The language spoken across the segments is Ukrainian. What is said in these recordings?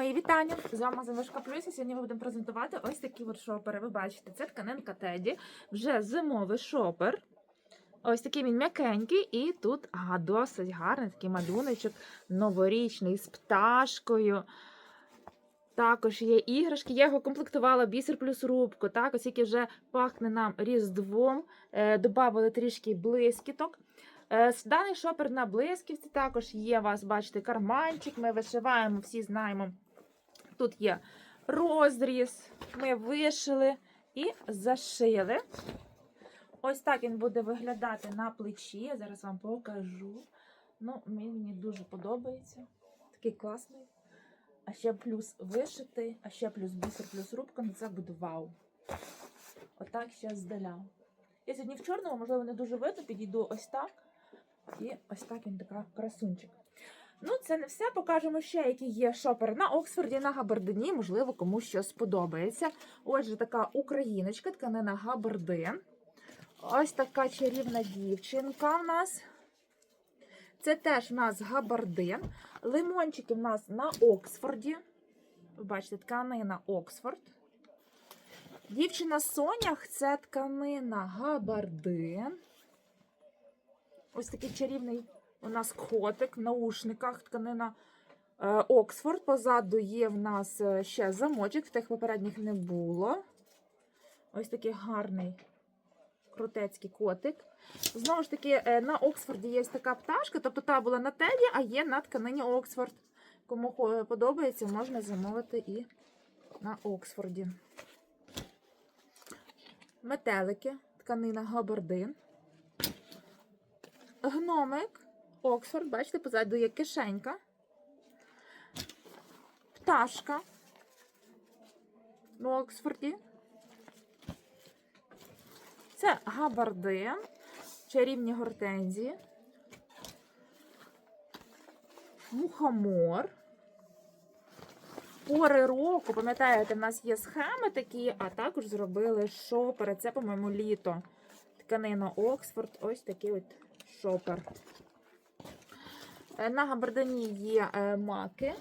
Мої вітання! З вами Занушка Плюс. І сьогодні ми будемо презентувати ось такі от шопери. Ви бачите, це тканинка Теді, вже зимовий шопер. Ось такий він м'якенький, і тут ага, досить гарний такий малюночок новорічний з пташкою. Також є іграшки. Я його комплектувала бісер плюс рубку. Так, оскільки вже пахне нам різдвом. Е, Добавили трішки блискіток. Е, Даний шопер на блисківці також є у вас, бачите, карманчик. Ми вишиваємо, всі знаємо. Тут є розріз, ми вишили і зашили. Ось так він буде виглядати на плечі. Я зараз вам покажу. Ну, мені дуже подобається. Такий класний. А ще плюс вишитий, а ще плюс бісер, плюс рубка. Ну це буде вау. Отак ще здаля. Я сьогодні в чорному, можливо, не дуже видно, підійду ось так. І ось так він така красунчик. Ну, це не все. Покажемо ще, які є шопери на Оксфорді, на Габардині. Можливо, комусь щось сподобається. Отже, така україночка, тканина Габардин. Ось така чарівна дівчинка в нас. Це теж в нас габардин. Лимончики в нас на Оксфорді. Ви бачите, тканина Оксфорд. Дівчина Сонях це тканина габардин. Ось такий чарівний у нас котик в наушниках, тканина е, Оксфорд. Позаду є в нас е, ще замочок, в тих попередніх не було. Ось такий гарний крутецький котик. Знову ж таки, е, на Оксфорді є така пташка, тобто та була на теді, а є на тканині Оксфорд. Кому подобається, можна замовити і на Оксфорді. Метелики, тканина габардин. Гномик, Оксфорд, бачите, позаду є кишенька. Пташка на Оксфорді. Це габардин, чарівні гортензії. Мухомор. Пори року, пам'ятаєте, в нас є схеми такі, а також зробили шопери. Це, по-моєму, літо. Тканина Оксфорд, ось такий от шопер. Е, На габардині є е, маки.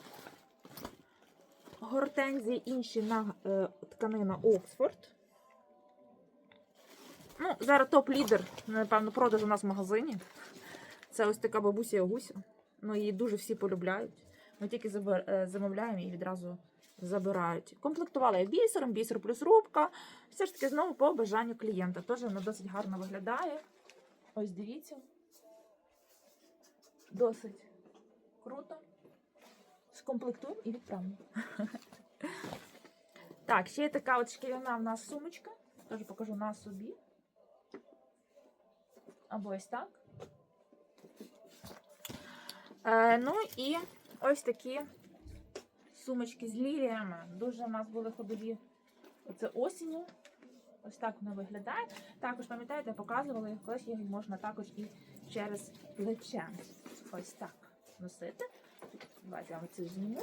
Гортензії інші на е, тканина Оксфорд. Ну, зараз топ-лідер, напевно, продаж у нас в магазині. Це ось така бабуся Ягуся. Ну, її дуже всі полюбляють. Ми тільки замовляємо і відразу забирають. Комплектувала я бісером, бісер плюс рубка. Все ж таки, знову по бажанню клієнта. Теж вона досить гарно виглядає. Ось дивіться. Досить круто. Скомплектуємо і відправимо. Так, ще є така от шкіряна в нас сумочка. Теж покажу на собі. Або ось так. Е, ну і ось такі сумочки з ліліями. Дуже в нас були ходові оце осінню. Ось так воно виглядає. Також, пам'ятаєте, їх, колись їх можна також і через плече. Ось так носити. Давайте я вам це зніму.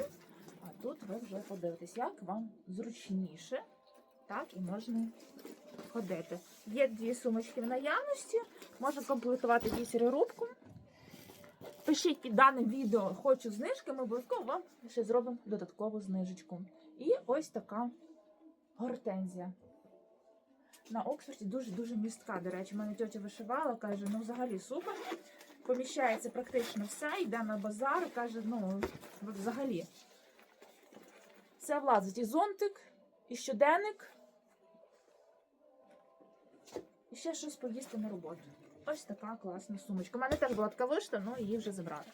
А тут ви вже подивитесь, як вам зручніше. Так, і можна ходити. Є дві сумочки в наявності. Можна комплектувати бісері рубку. Пишіть під даним відео хочу знижки, ми обов'язково вам ще зробимо додаткову знижечку. І ось така гортензія. На Оксфорді дуже-дуже містка. До речі, мене тьотя вишивала, каже, ну взагалі супер. Поміщається практично все, йде на базар, і каже, ну взагалі. Це влазить і зонтик, і щоденник, і ще щось поїсти на роботу. Ось така класна сумочка. У мене теж була така вишта, але її вже забрали.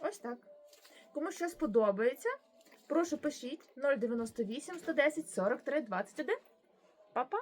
Ось так. Кому щось подобається, прошу пишіть 098 110 43 21. Па-па!